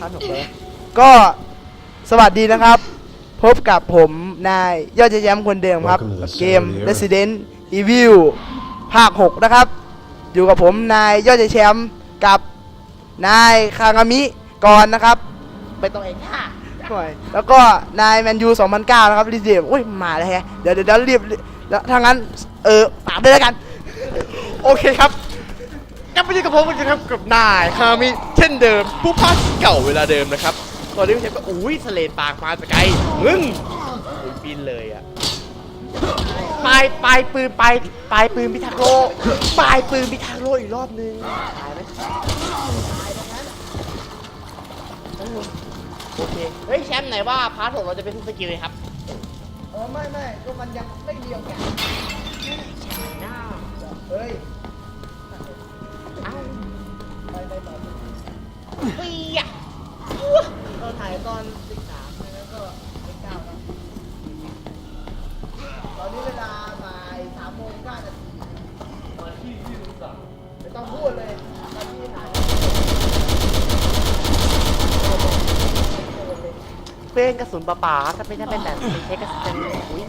พาร์ทหกเลยก็สวัสดีนะครับ พบกับผมนายยอดเจแย้มคนเดิมครับ Welcome to the เกม Center of the Earth Resident Evil ภาค 6 นะครับ อยู่กับผมนายยอดเจแชมป์กับนายคางามิกรนะครับ ไปตรงเองค่ะหน่อยแล้วก็นายแมนยู2009 นะครับรีเดียอุ้ยมาแล้วแฮะเดี๋ยวเดี๋ยวเดี๋ยวรีบแล้วถ้างั้น เออปากด้วยแล้วกัน โอเคครับก ลับไปอยู่กับผมกันครับกับนายคามิเช่นเดิม ผู้พากย์เก่าเวลาเดิมนะครับ ตอนนี้พี่เชฟก็อุ้ยสเลดปากมาแต่ไกลมึงอุ้ยบินเลยอะปลายปลายปืนปลายปลายปืนพิทักษ์โลกปลายปืนพิทักษ์โลกอีกรอบนึงตายไหมเออโอเคเฮ้ยแชมป์ไหนว่าพาร์ทหกเราจะเป็นทุกสกิลเลยครับเออไม่ไม่ก็มันยังไม่เดียวกันเฮ้ย เป็นกระสุนป่าๆถ้าไม่ใช่เป็นแบบไม่ใช่กระสุนจะอุ้ย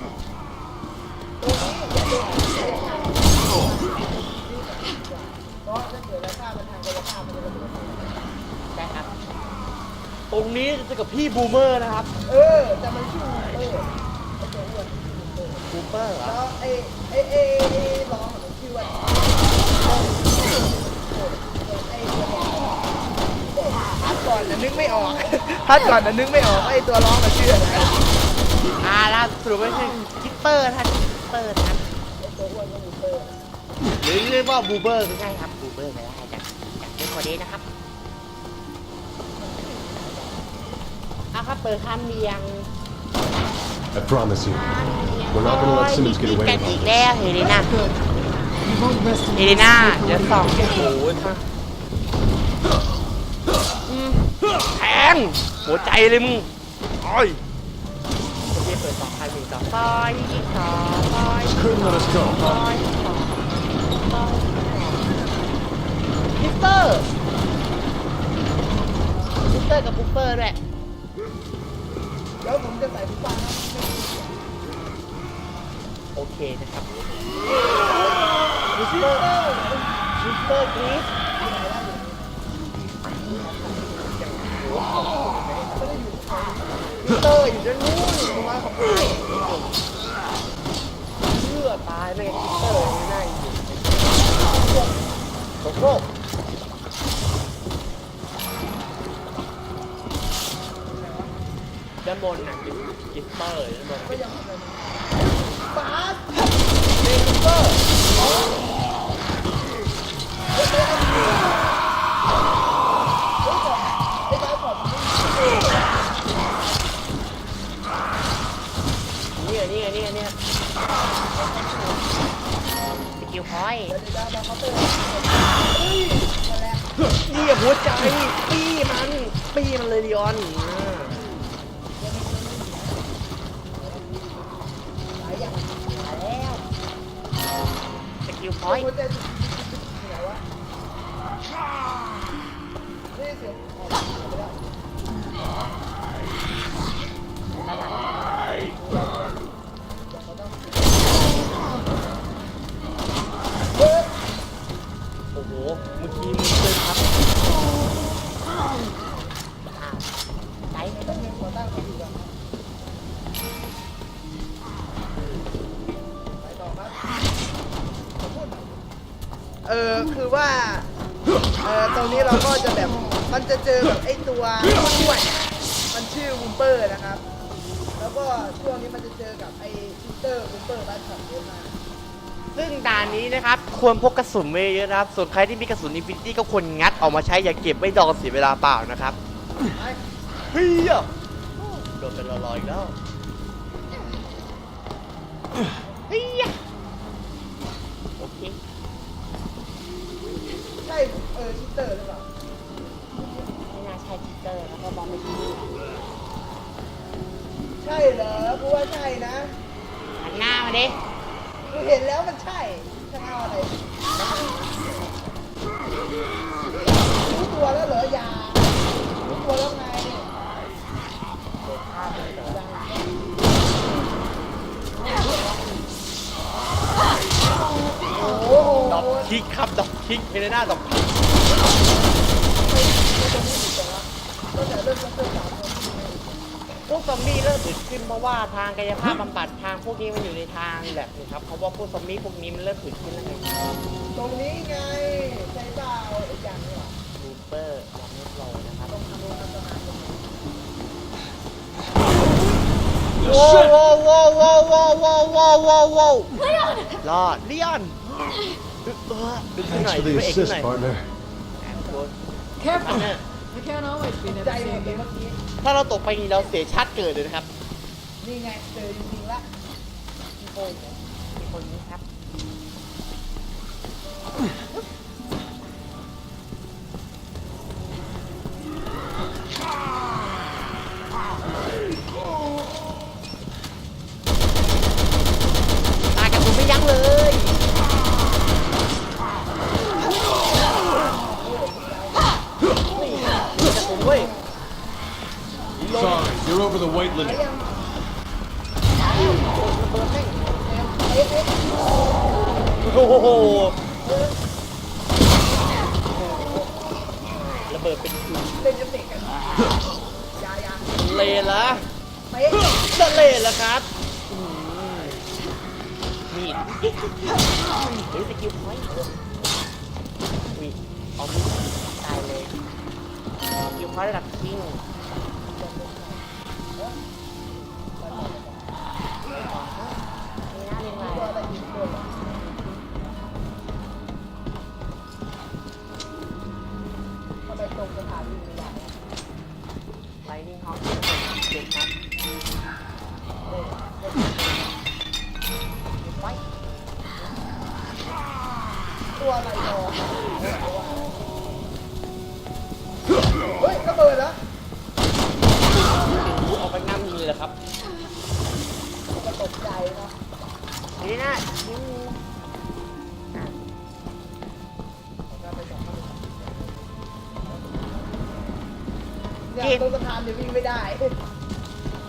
เพราะถ้าเกิดว่าฆ่ามันทางกายภาพมันจะระเบิดใช่ครับตรงนี้จะกับพี่บูมเมอร์นะครับ เออแต่มันชื่อเออไอ้ตัวอ้วนบูมเมอร์เหรอแล้วไอ้ไอ้ไอ้ไอ้ร้องของมันชื่อว่าไอ้ตัวร้องพัดก่ อนนะนึกไม่ออกพัดก่อนนะนึกไม่ออกว่าไอ้ตัวร้องมันชื่ออะไรอ่าแล้วสรุปว่าคือคิปเปอร์ท่านคิปเปอร์นะครับไอ้ตัวอ้วนก็มูเตอร์หรือเรียกว่าบูเบอร์ก็ได้ครับบูเบอร์ก็ได้จากจากเป็นคนนี้นะครับเอาครับเปิดคันเบียง I promise you, we're not gonna let Simmons get away กัน with อี all ก this. แล้วเฮเลน่าเฮเลน่าเดี๋ยวสองโอ้โหอืม แทงหัวใจเลยมึงโอ้ยโอเคเปิดสองคันหนึ่งสองซอยสองซอย Couldn't let us go. มิสเตอร์มิสเตอร์กับปุ๊ปเปอร์ด้วยแล้วผมจะใส่ผู้ฟังนะโอเคนะครับมิสเตอร์มิสเตอร์กรีซ เตอร์อยู่ด้านนู้นประมาณของพี่เชื่อตายไม่งั้นมิสเตอร์ไม่น่าอยู่โอ้โหด้านบนน่ะกิสเตอร์ด้านบนก็ยังไม่เป็นบาสเดนเวอร์ สกิลพอยต์นี่หัวใจปี้มันปี้มันเลยดิออนมาแล้วสกิลพอยต์ เมื่อกี้มึงเลยครับอ้าวไหนต้องเงินหัวตั้งเขาอยู่กันไปต่อครับขอพูดหน่อยเออคือว่า เออตรงนี้เราก็จะแบบ มันจะเจอแบบไอ้ตัวอ้วนมันชื่อวูมเปอร์นะครับ แล้วก็ช่วงนี้มันจะเจอกับไอ้ชูเตอร์วูมเปอร์บ้านของเยอะมาก ซึ่งด่านนี้นะครับควรพกกระสุนไว้เยอะนะครับ ส่วนใครที่มีกระสุนอินฟินิตี้ก็ควรงัดออกมาใช้อย่าเก็บไว้ดองเสียเวลาเปล่านะครับไปเฮียโดนเป็นรอยๆอีกแล้วเฮียโอเคใช่เออชูเตอร์หรือเปล่าไม่น่าใช่ทิเตอร์แล้วก็มองไม่ถูกใช่เหรอกูว่าใช่นะหันหน้ามาดิกู เห็นแล้วมันใช่จะเอาอะไรรู้ตัวแล้วเหรอยารู้ตัวแล้วไงโอ้โหดอกคิกครับดอกคิกเฮเลน่าดอกคิก ตั้งเริ่มต้นสามคน พวกซอมบี้เริ่มติดขึ้นเพราะว่าทางกายภาพบำบัดทางพวกนี้มันอยู่ในทางแบบนี้ครับเพราะว่าพวกซอมบี้พวกนี้มันเริ่มติดขึ้นแล้วไงตรงนี้ไงใช่เปล่าอีกอย่างนี้หรอรูเปอร์ยังไม่โผล่นะครับต้องทำโรงทำงานตรงนี้โว้วโว้วโว้วโว้วโว้วโว้วโว้วโว้วรอดเลียนเออดึงขึ้นห Thanks น่อย for ดึง the พระเอกขึ้น assist, หน่อย partner. อั Careful. นเนี้ย I can't always be ใจ never หมดเลย seen เมื่อกี้ ถ้าเราตกไปนี่เราเสียชาติเกิดเลยนะครับ นี่ไงเจอจริงๆละมีคนมีคนนี้ครับ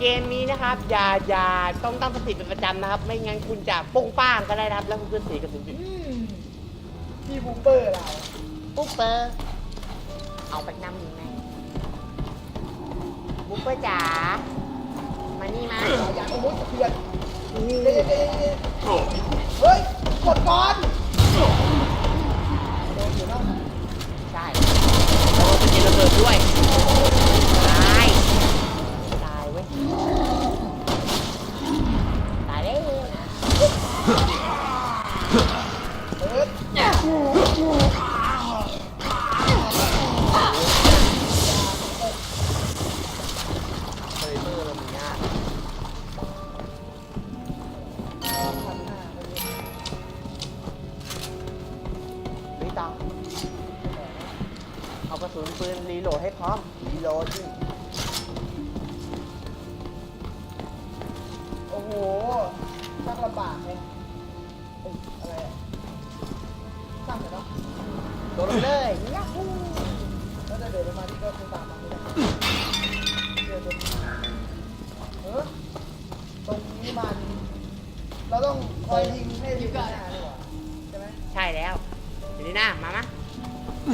เกมนี้นะครับ อย่าอย่าต้องตั้งสติเป็นประจำนะครับ ไม่งั้นคุณจะโป้งป้างก็ได้นะครับ แล้วคุณก็เสียกระสุนจุดอืมพี่บูมเปอร์เราปุ๊บเปอร์เอาไปนำยิงไงบุ๊ปเปอร์จ๋ามานี่มาอย่างโอ้โหสะเทือนเด้เด้เด้เฮ้ยกดก่อนโดนอยู่เนาะใช่โอ้เป็นระเบิดด้วย ตายแล้วเอากระสุนปืนรีโหลดให้พร้อม ชักลำบากเลยเอ้ยอะไรอะตั้งเหรอเนาะโดนเลยยักฮู้แล้วจะเดินมาที่ก็คงตามมาไม่ได้เดินเดินเออตรงนี้มัน เราต้องคอยยิงให้ทีมหน้ดีกว่าใช่ไหมใช่แล้วเดี๋ยวนี้นะมามะ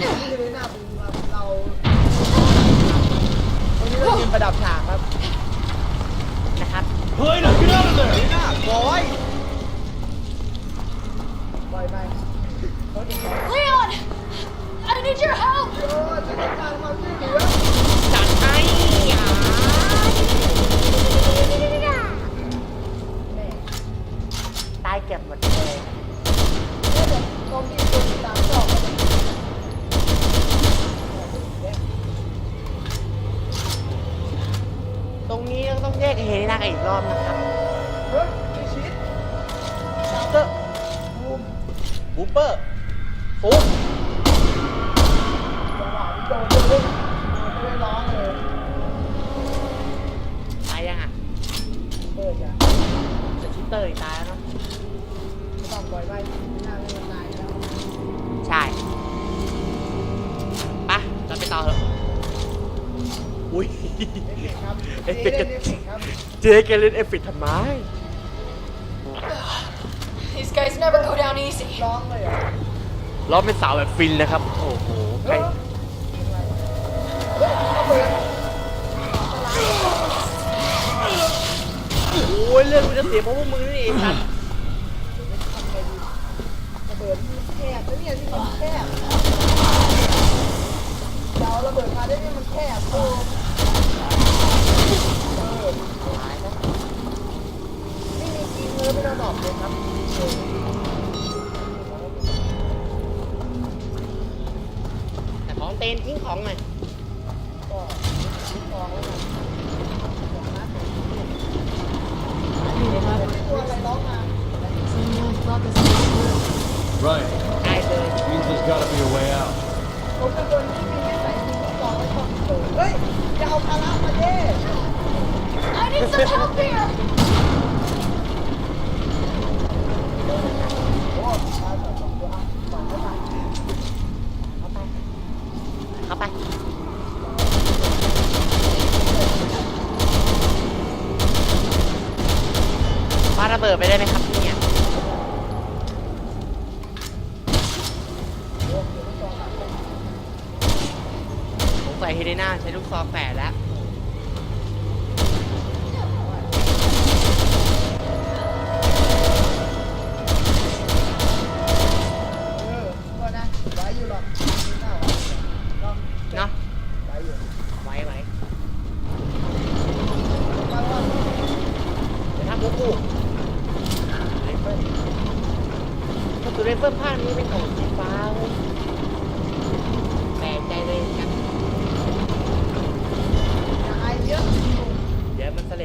นี่คือหน้าบูครับเราวันนี้เรายืนประดับฉากครับ Helena, get out of there! Helena, boy! Bye, bye. Leon! I need your help! tay chụp mình về có biết เราต้องแยกเฮเลนากันอีกรอบนะครับเฮ้ยมีชิดเตอร์บูมบูเปอร์ฟุ๊บจังหวะนี้โดนเลยไม่ได้ร้องเลยตายยังอะเปิดจ้ะแต่ชิตเตอร์อีกตายแล้ว เอฟเฟกต์ครับเอฟเฟกต์เอฟเฟกต์ครับเจ๊แกเล่นเอฟเฟกต์ทำไม These guys never go down easy. ร้องเลยเหรอร้องเป็นสาวแบบฟินนะครับ โอ้โหใครโอ้ยเรื่องมันจะเสียเพราะพวกมึงนี่เองครับระเบิดมันแคบแล้วเนี่ยที่มันแคบเดาระเบิดมาได้เนี่ยมันแคบโอ้ ไม่มีจริงเลยไม่ต้องตอบเลยครับแต่ของเตนทิ้งของหน่อยก็ทิ้งกองแล้วกันตัวอะไรร้องมา Someone block us in this room. Right. ใกล้เลย Means there's gotta be a way out. ผมเป็นคนที่มีนิสัยทิ้งกองไว้ก่อนเฮ้ยอย่าเอาภาระมาเด้ I need some help here!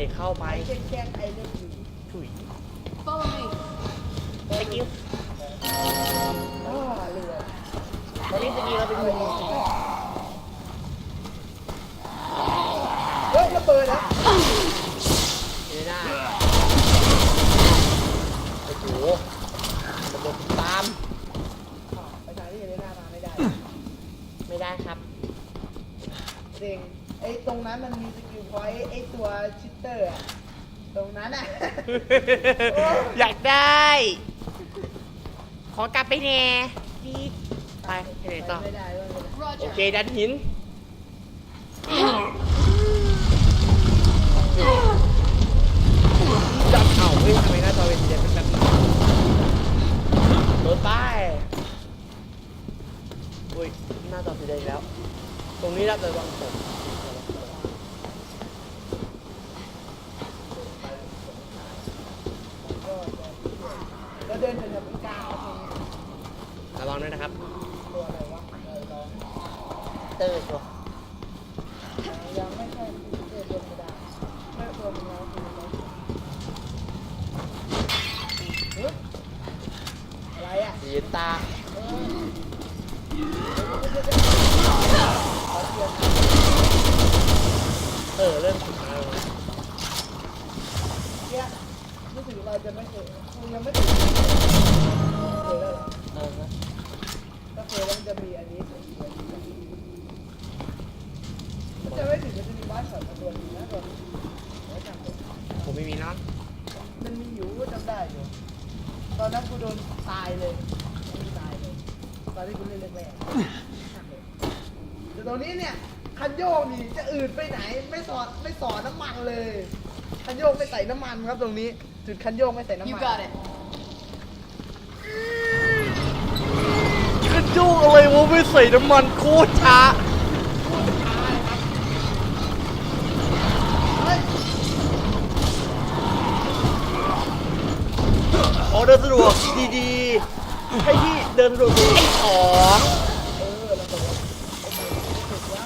เดี๋ยวมันเสลดเข้าไปไอ้แค่แค่ไอ้เรื่องผีถุย Follow me. สกิลอ้าเรือตอนนี้สกิลเราเป็นมือเฮ้ยระเบิดนะเฮเลน่าโอ้โหระบบตาม ไปทางที่เลยหน้ามาไม่ได้ไม่ได้ครับ เซ็ง ไอ้ตรงนั้นมันมีสกิลพอยต์ไอ้ตัวชิตเตอร์อะตรงนั้นอะอยากได้ ขอกลับไปแน่ดีไปไปไหนต่อ ไม่ได้ไม่ได้โอ Roger. เค ดันหิน จับเอ้าเฮ้ยทำไมหน้าจอเป็นสีแดงเป็นแบบนี้รถไปอุ้ย หน้าจอสีแดงอีกแล้ว ตรงนี้รับเลยวางผม แล้วเดินถึงแบบกลาง ระวังด้วยนะครับ ตัวอะไรวะเออลอง เตอร์ตัว ยังไม่ใช่เดินธรรมดาไม่ตัวมันแล้วคือมันฮึบอะไรอะ สีตา เออ เริ่มถึงแล้วนะ เนี่ยรู้สึกเราจะไม่เคยคงยังไม่ถึงเคยแล้วเหรอ เออครับ ถ้าเคยแล้วมันจะมีอันนี้มันจะไม่ถึงมันจะมีบ้านสอนตัวนี้นะตัวนี้ไม่จำเป็น ผมไม่มีเนาะมันมีอยู่จำได้อยู่ ตอนนั้นกูโดนตายเลยไม่ตายเลย ตอนที่กูเล่นแรกๆแต่ตรงนี้เนี่ย คันโยกนี่จะอืดไปไหน ไม่สอดไม่สอดน้ำมันเลย คันโยกไม่ใส่น้ำมันครับตรงนี้ จุดคันโยกไม่ใส่น้ำ You มัน got it. กระจุกอะไรวะไม่ใส่น้ำมันโคตรช้า เฮ้ย ขอเดินสะดวกดีๆ ให้พี่เดินสะดวกไอ้ของเออระเบิดโอเคถูกแล้ว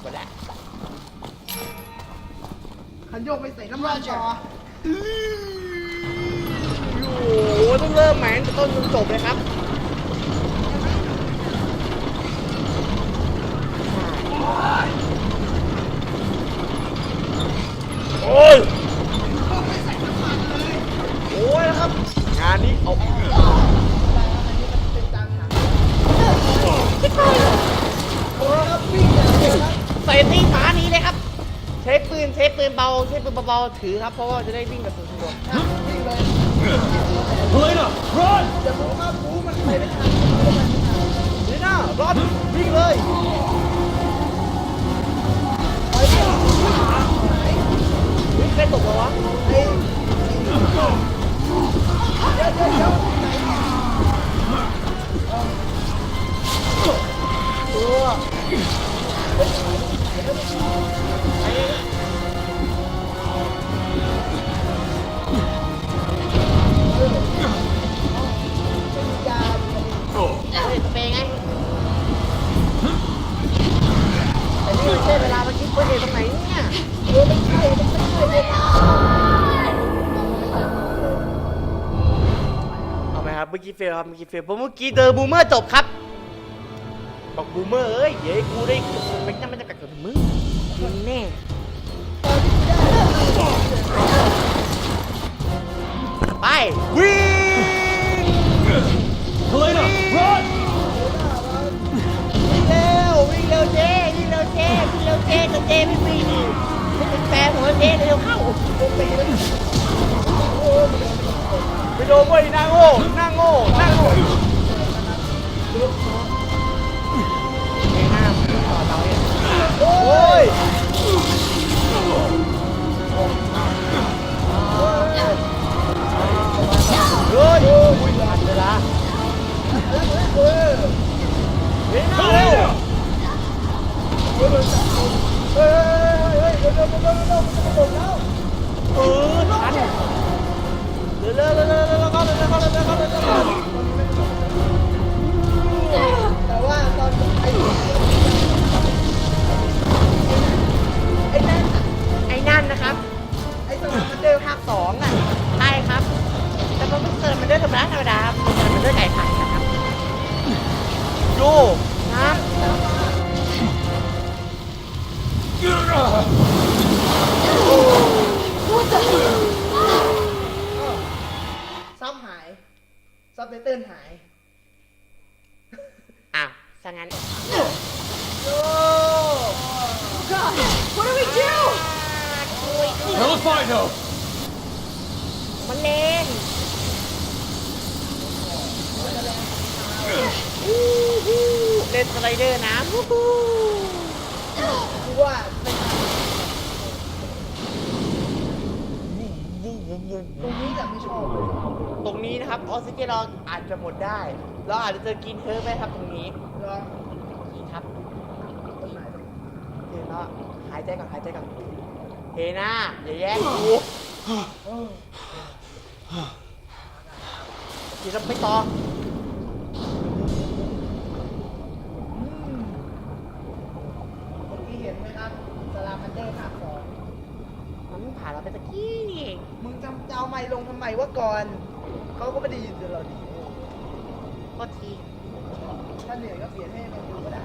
หมดแล้วคันโยกไม่ใส่น้ำมันต่อโอ้โหต้องเริ่มแหมงต้นจนจบเลยครับโอ้ย โอ้ยนะครับ งานนี้ เอาอะไรครับอันนี้มันเป็นจานถังโอ้ครับวิ่งอย่างเดียวครับใส่ตีฝานี้เลยครับ ใช้ปืนใช้ปืนเบาใช้ปืนเบาๆถือครับเพราะว่าจะได้วิ่งแบบสะดวกวิ่งเลย Helena, run! จะรู้ครับรู้มันไปไม่ทันเฮน่ารอดวิ่งเลยไปเดี๋ยววิ่งใครตกมาวะ ไอ้เเมื่อกี้เฟลครับเมื่อกี้เฟลเพราะเมื่อกี้เจอบูมเมอร์จบครับบอกบูมเมอร์เอ้ยเดี๋ยวให้กูได้เป็นนั่นมันจะกัดกับมึงมึงแน่ไปวิ่ง Helena, run! วิ่งเร็ววิ่งเร็วเจ๊วิ่งเร็วเจ๊วิ่งเร็วเจ๊แต่เจ๊ไม่วิ่งไม่เป็นแฟนหัวเจ๊เร็วเข้า ไปโดนเว้ยหน้าโง่หน้าโง่หน้าโง่ไอ้หน้าต่อเราเนี่ยโอ้ยเฮ้ยทันเวลาเฮ้ยหน้าเร็วเฮ้ยเฮ้ยเฮ้ยเร็วเร็วเร็วเร็วเร็วมันจะหมดแล้วเออทัน เร็วเร็วเร็วเร็วเร็วเข้าเร็วเร็วเข้าเร็วเร็วเข้าเร็วเร็วเข้าแต่ว่าตอนไอ้ไอ้นั่นไอ้นั่นนะครับ ไอ้สมัครมันเดินภาคสองอะใช่ครับ อาจจะเจอกินเทอร์ไหมครับตรงนี้ลองนี่ครับตรงไหนเดี๋ยวนะหายใจก่อนหายใจก่อนเฮน่าอย่าแย่งกูทีเราไปต่อเมื่อกี้เห็นไหมครับสลามันเดอร์ภาคสองมันเพิ่งผ่านเราไปตะกี้นี่เองมึงจำจะเอาไม้ลงทำไมวะก่อน เขาก็ไม่ได้ยินเราดี ก็ทีถ้าเหนื่อยก็เปลี่ยนให้มันดูก็ได้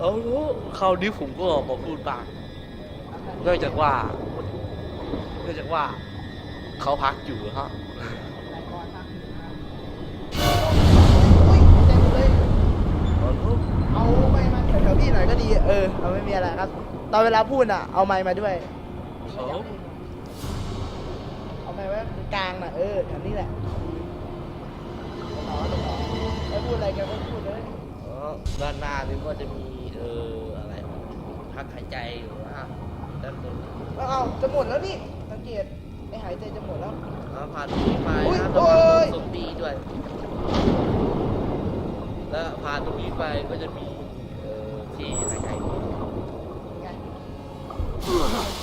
เออคราวนี้ผมก็ออกมาพูดบ้างเนื่องจากว่าเนื่องจากว่า เขาพักอยู่ฮะอุ้ยเต็มเลยเอาไม้มาแถวๆพี่หน่อยก็ดี เออ เอาไม่มีอะไรครับ ตอนเวลาพูดอะ เอาไม้มาด้วยเขา เอาไม้ไว้กลางน่ะเอออันนี้แหละต่อต่อแล้วพูดอะไรกันก็พูดเลยด้านหน้านี่ก็จะมีเอออะไรพักหายใจอยู่นะฮะด้านบนแล้วเอาจะหมดแล้วนี่สังเกตไอหายใจจะหมดแล้ว แล้วผ่านตรงนี้ไปอุ๊ยนะโอ้ระวังยซอมบี้ด้วย แล้วผ่านตรงนี้ไปก็จะมีเอ่อที่หายใจไง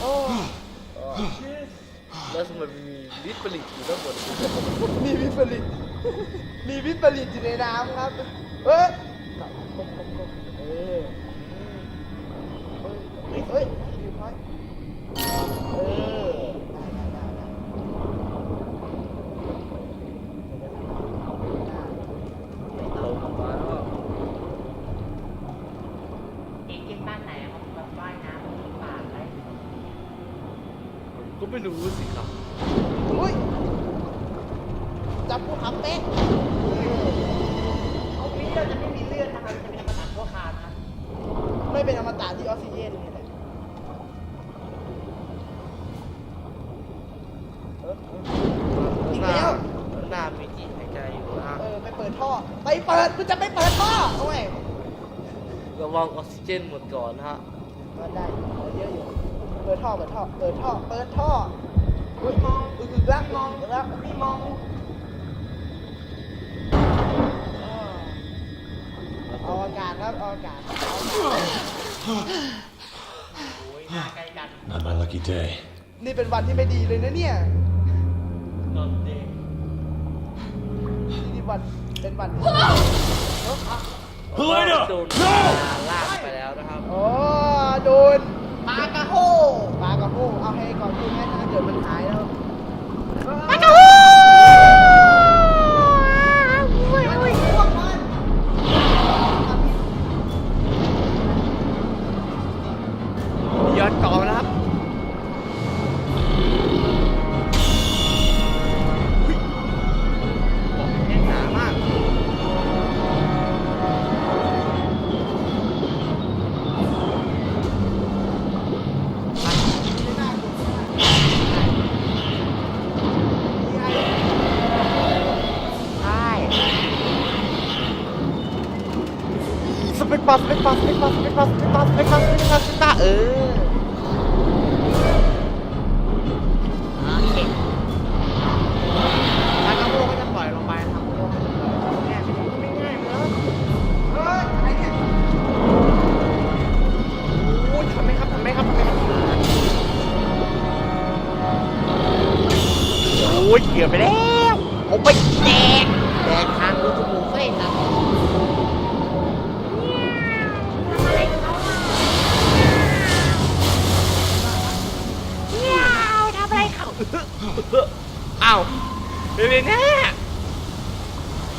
โอ้ แล้วทำไมมีวิปริตอยู่ด้านบนมีวิปริต มีวิปริตอยู่ในน้ำครับ เฮ้ยเฮ้ย ไม่รู้สิครับ อุ้ยจับกูหำเป๊ะเอามีเลือดจะไม่มีเลือดนะครัเป็นอมตะชั่วครานะไม่เป็นอมตะที่ออกซิเจนเละนี่แลน้ามีจิตหายใจอยู่นะเออไปเปิดท่อ ไปเปิดกูจะไม่เปิดท่อโอ้ยระวังออกซิเจนหมดก่อนฮะ เปิได้เปิดเยอะอยู่ เปิดท่อ เปิดท่อ เปิดท่อ เปิดท่อ Not my lucky day. นี่เป็นวันที่ไม่ดีเลยนะเนี่ยนอนเด็กนี่นี่วันเป็นวัน Helena! โดนลากไปแล้วนะครับ โอ้โดนปลากระโฮปลากระโฮเอาให้ก่อนพูดให้ถ้าเกิดมันหายแล้วปลากระโฮ ดินต่อแล้วครับสเปกบัสสเปกบัสสเปกบัสสเปกบัสสเปกบัสสเปกบัสสเปกบัสตาเออ ยเกือบไปแล้วเอาไปแดกแดกทางรูจมูกเส้นนะอ้าวเรนแน่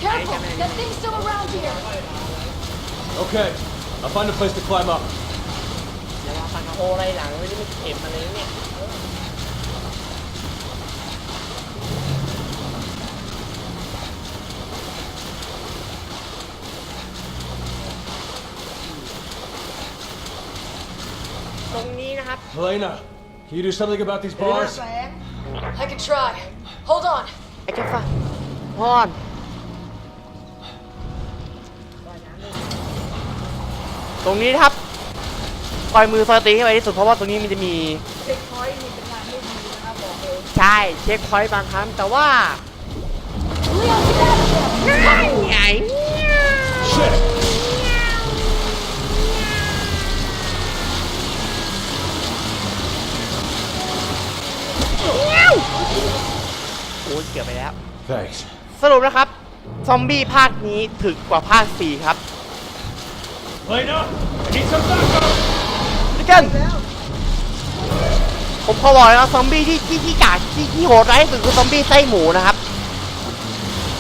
Careful! That thing's still around here! Okay, I'll find a place to climb up. อย่ามาฟันโออะไรหลังไม่ได้ไม่เข็มมาเลยเนี่ย ตรงนี้นะครับ Helena, can you do something about these bars? แสง I can try. Hold on. ไอ้เจ้าฟ้าพอน ตรงนี้นะครับปล่อยมือซอยตีให้ไวที่สุดเพราะว่าตรงนี้มันจะมี เช็คพอยต์นี่เป็นงานไม่ดีนะครับบอกเลยใช่เช็คพอยต์บางครั้งแต่ว่า Leon, get out of there! ไง เกือบไปแล้ว Thanks. สรุปนะครับ ซอมบี้ภาคนี้ถึกกว่าภาค 4 ครับ Helena, I need some backup! พี่เกันผมขอบอกเลยนะซอมบี้ที่ที่ที่กากที่ที่โหดร้ายที่สุดคือซอมบี้ไส้หมูนะครับ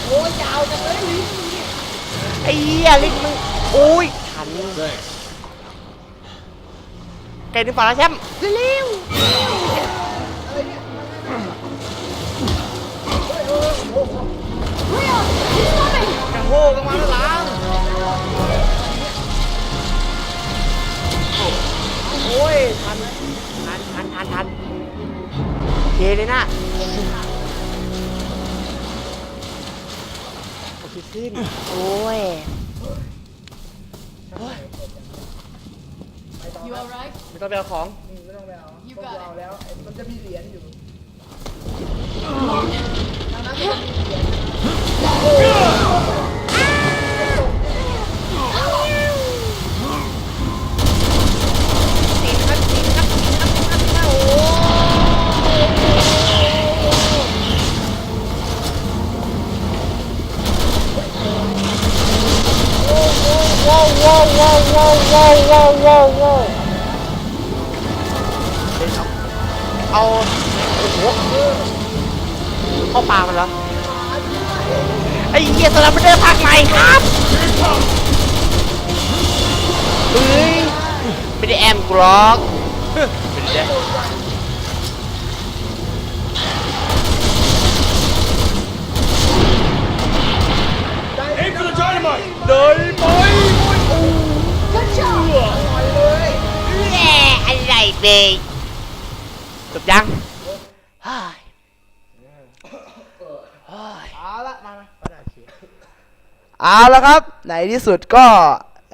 โอ้ยยาวจังเลยลิ้นนี่ไอ้เหี้ยลิ้นมึงโอ้ยทัน Thanks. ไก่ดึงฝาแล้วแชมป์เร็วอะไรเนี่ย Leon, he's coming! ๆกระโหกมาแล้วหลังโอ้ย ทัน ทัน ทัน ทัน ทัน โอเคเลยนะโอเคขึ้น โอ้ย You alright? ไม่ต้องไปเอาของอืมไม่ต้องไปเอา You พวก got เรา it. แล้วไอ้มันจะมีเหรียญอยู่ เอาหัว เข้าปามันแล้วไอ้เหี้ยสลับไม่ได้ภาคใหม่ครับเฮ้ยไม่ได้แอมกรอก เฮ้ยเอาละมามามาได้เชียร์เอาละครับ ในที่สุดก็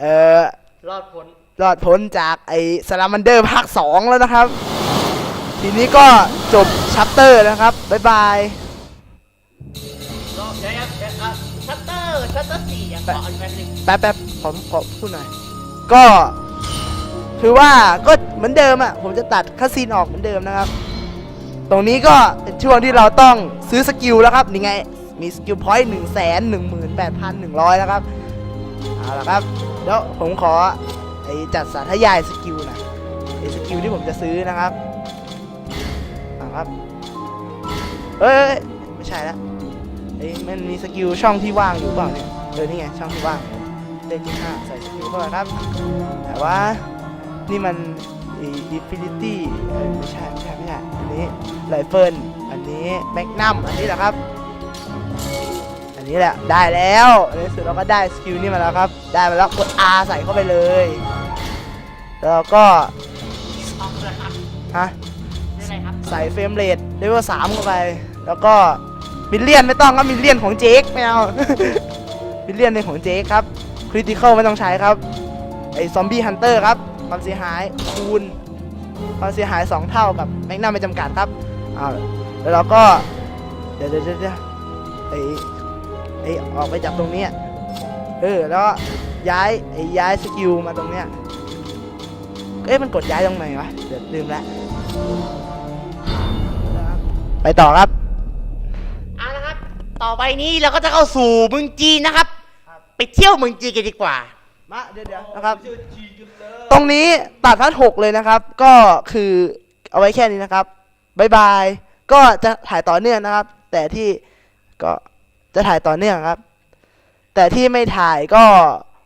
เออรอดพ้นรอดพ้นจากไอ้สลามันเดอร์ภาค 2 แล้วนะครับ ทีนี้ก็จบชัปเตอร์นะครับ บ๊ายบาย รอบเดี๋ยวครับเดี๋ยวครับชัตเตอร์ชัตเตอร์สี่อะขออันแป๊บนึงแป๊บแป๊บผมขอพูดหน่อย ก็ คือว่าก็เหมือนเดิมอะ ผมจะตัดคัสซีนออกเหมือนเดิมนะครับ ตรงนี้ก็เป็นช่วงที่เราต้องซื้อสกิลแล้วครับนี่ไง มีสกิลพอยต์หนึ่งแสนหนึ่งหมื่นแปดพันหนึ่งร้อยแล้วครับ เอาละครับแล้วผมขอไอจัดสาธยายสกิลนะไอสกิลที่ผมจะซื้อนะครับเอาครับเอ้ยไม่ใช่แล้วไอ้มันมีสกิลช่องที่ว่างอยู่เปล่าเนี่ยเออนี่ไงช่องที่ว่างเลขที่ห้าใส่สกิลเข้าไปครับ แต่ว่านี่มันอินฟินิตี้ไม่ใช่ไม่ใช่ไม่ใช่อันนี้ไรเฟิลอันนี้แมกนัมอันนี้แหละครับ นนี้แหละได้แล้วในที่สุดเราก็ได้สกิลนี่มาแล้วครับ ได้มาแล้วกด R ใส่เข้าไปเลยแล้วก็เอาเลยครับฮะนี่อะไรครับใส่เฟรมเรทเลเวลสามเข้าไป แล้วก็มิลเลียนไม่ต้องครับมิลเลียนของเจคไม่เอามิลเลียนเป็นของเจคครับคริติคอลไม่ต้องใช้ครับไอ้ซอมบี้ฮันเตอร์ครับความเสียหายคูณความเสียหาย 2 เท่ากับแมกนัมไม่จำกัดครับเอาแล้วเราก็ เดี๋ยวเดี๋ยวเดี๋ยวเดี๋ยวไอ้ ไอ้ออกไปจากตรงเนี้ยเออแล้วก็ย้ายไอ้ย้ายสกิลมาตรงเนี้ยเอ๊ะมันกดย้ายตรงไหนวะเดี๋ยวลืมละไปต่อครับเอาละครับ ต่อไปนี้เราก็จะเข้าสู่เมืองจีนนะครับ ไปเที่ยวเมืองจีนกันดีกว่ามาเดี๋ยวๆนะครับ ตรงนี้ตัดพัดหกเลยนะครับ ก็คือเอาไว้แค่นี้นะครับบายบาย ก็จะถ่ายต่อเนื่องนะครับ แต่ที่ก็ จะถ่ายต่อเนื่องครับ แต่ที่ไม่ถ่ายก็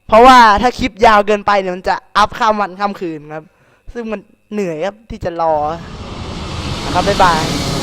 เพราะว่าถ้าคลิปยาวเกินไปเนี่ยมันจะอัพข้ามวันข้ามคืนครับ ซึ่งมันเหนื่อยครับที่จะรอนะครับบ๊ายบาย